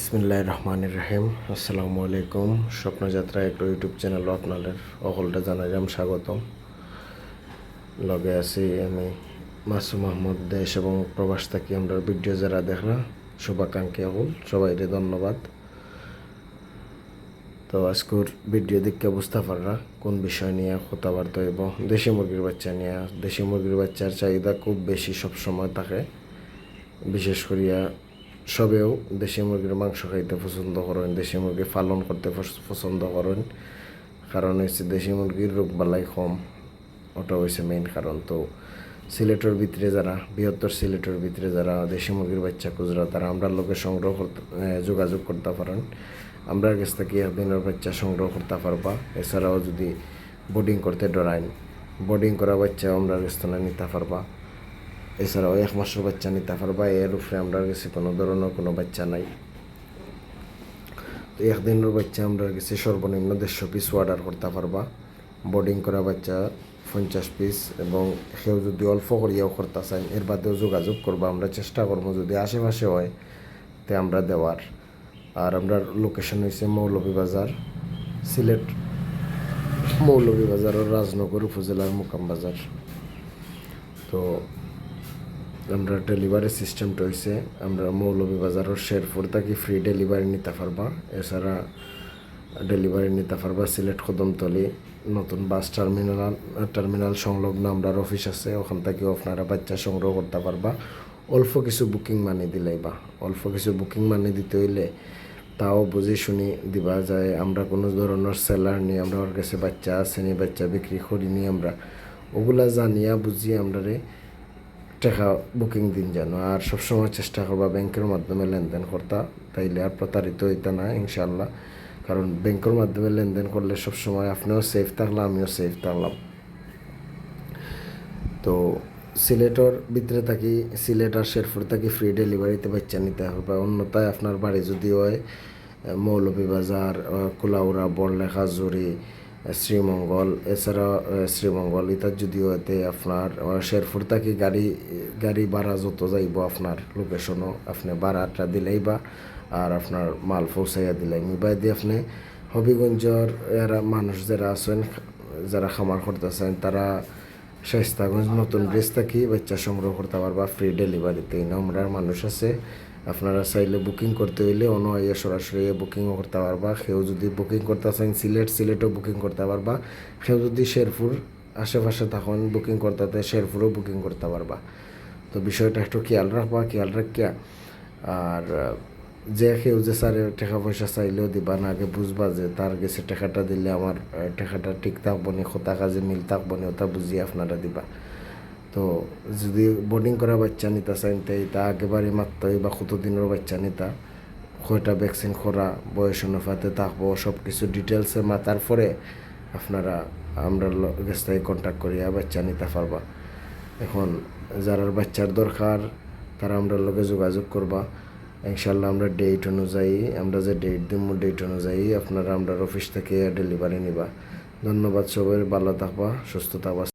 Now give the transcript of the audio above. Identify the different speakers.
Speaker 1: বিসমিল্লাহ রহমান রহিম। আসসালামু আলাইকুম স্বপ্নযাত্রা একটা ইউটিউব চ্যানেল আপনাদের সকলটা জানাইলাম স্বাগতম। লগে আছি আমি মাসুম আহমদ, দেশ এবং প্রবাস থাকি আমরা ভিডিও যারা দেখরা শুভাকাঙ্ক্ষী হল সবাইকে ধন্যবাদ। তো আজকের ভিডিও দেখতে বুঝতে পাররা কোন বিষয় নিয়ে কথাবার্তা হইব। দেশি মুরগির বাচ্চা নিয়ে। দেশি মুরগির বাচ্চার চাহিদা খুব বেশি সব সময় থাকে। বিশেষ করিয়া সবেও দেশি মুরগির মাংস খাইতে পছন্দ করেন, দেশি মুরগি পালন করতে পছন্দ করেন। কারণ হচ্ছে দেশি মুরগির রোগ বালাই কম, ওটা হচ্ছে মেইন কারণ। তো সিলেটের ভিতরে যারা, বৃহত্তর সিলেটের ভিতরে যারা দেশি মুরগির বাচ্চা খুচরা, তারা আমরা লোকে সংগ্রহ করতে যোগাযোগ করতে পারেন। আমরা কাছ থেকে একদিনের বাচ্চা সংগ্রহ করতে পারবা। এছাড়াও যদি বোর্ডিং করতে ডরাইন বোর্ডিং করা বাচ্চা আমরা থেকে নিতে পারবা। এছাড়াও এক মাসের বাচ্চা নিতে পারবা এর উপরে আমরা কাছে কোনো ধরনের কোনো বাচ্চা নাই। তো একদিনের বাচ্চা আমরা কাছে সর্বনিম্ন দেড়শো পিস অর্ডার করতে পারবা। বোর্ডিং করা বাচ্চা পঞ্চাশ পিস এবং কেউ যদি অল্প করিয়াও করতে চাই এর বাদেও যোগাযোগ করব। আমরা চেষ্টা করব যদি আশেপাশে হয়, তে আমরা দেওয়ার। আর আমরা লোকেশন হয়েছে মৌলভীবাজার সিলেট মৌলভীবাজার ও রাজনগর উপজেলার মুকাম বাজার। তো আমরা ডেলিভারি সিস্টেমটা হয়েছে আমরা মৌলভীবাজারের শেরপুর থাকি ফ্রি ডেলিভারি নিতে পারবা। এছাড়া ডেলিভারি নিতে পারবা সিলেট কদমতলি, নতুন বাস টার্মিনাল টার্মিনাল সংলগ্ন আমরা অফিস আছে, ওখান থেকেও আপনারা বাচ্চা সংগ্রহ করতে পারবা। অল্প কিছু বুকিং মানি দিলেই বা অল্প কিছু বুকিং মানি দিতে হইলে তাও বুঝে শুনি দিবা যায়, আমরা কোনো ধরনের সেলার নিয়ে আমরা ওর কাছে বাচ্চা আছে আসেনি বাচ্চা বিক্রি করিনি আমরা। ওগুলা জানিয়া বুঝিয়ে আমরা রে টাকা বুকিং দিন যেন। আর সবসময় চেষ্টা করবা ব্যাংকের মাধ্যমে লেনদেন করতা। তাইলে আর প্রতারিত হইতে না ইনশাল্লাহ কারণ ব্যাংকের মাধ্যমে লেনদেন করলে সবসময় আপনিও সেফ থাকলাম আমিও সেফ থাকলাম। তো সিলেটর ভিতরে থাকি সিলেট আর শেরপুর থাকি ফ্রি ডেলিভারিতে বাচ্চা নিতে হবে। অন্যথায় আপনার বাড়ি যদি হয় মৌলভীবাজার আহ, কুলাউড়া বড়লেখা জুড়ি শ্রীমঙ্গল, এছাড়া শ্রীমঙ্গল ইতার যদিও এতে আপনার শেরপুর থাকি গাড়ি গাড়ি ভাড়া যত যাইব আপনার লোকেশনও আপনি ভাড়াটা দিলেই বা আর আপনার মাল পৌঁছাইয়া দিলেই মিবাই দিয়ে আপনি হবিগঞ্জর এরা মানুষ যারা আছেন, যারা খামার করতেছেন, তারা শাইস্তাগঞ্জ নতুন ব্রিজ থাকি বাচ্চা সংগ্রহ করতে পারবা ফ্রি ডেলিভারিতে নম্বরের মানুষ আছে আপনারা চাইলে বুকিং করতে হইলে অন্য ইয়ে সরাসরি বুকিংও করতে পারবা। কেউ যদি বুকিং করতে চান, সিলেট, সিলেটও বুকিং করতে পারবা। কেউ যদি শেরপুর আশেপাশে তখন বুকিং করতে শেরপুরও বুকিং করতে পারবা। তো বিষয়টা একটু খেয়াল রাখবা, খেয়াল রাখিয়া। আর যে কেউ যে স্যারের টাকা পয়সা চাইলেও দিবা না, আগে বুঝবা যে তার গেছে টাকাটা দিলে আমার টাকাটা ঠিক থাকব নি, কোথা কাজে মিল থাকব নি, ওটা বুঝিয়ে আপনারা দিবা। তো যদি বোর্ডিং করা বাচ্চা নিতা চান তাই তা একেবারে মাত্র বা কত দিনের বাচ্চা নিতা, কয়টা ভ্যাকসিন করা বয়স অনুপাতে থাকব সব কিছু ডিটেলসে মাতার পরে আপনারা, আমরা থেকে কন্ট্যাক্ট করিয়া বাচ্চা নিতে পারবা। এখন যারা বাচ্চার দরকার, তারা আমরা লগে যোগাযোগ করবা। ইনশাল্লাহ আমরা ডেট অনুযায়ী, আমরা যে ডেট দিব ডেট অনুযায়ী আপনারা আমরা অফিস থেকে ডেলিভারি নিবা। ধন্যবাদ সবাই, ভালো থাকবা, সুস্থ থাকবা।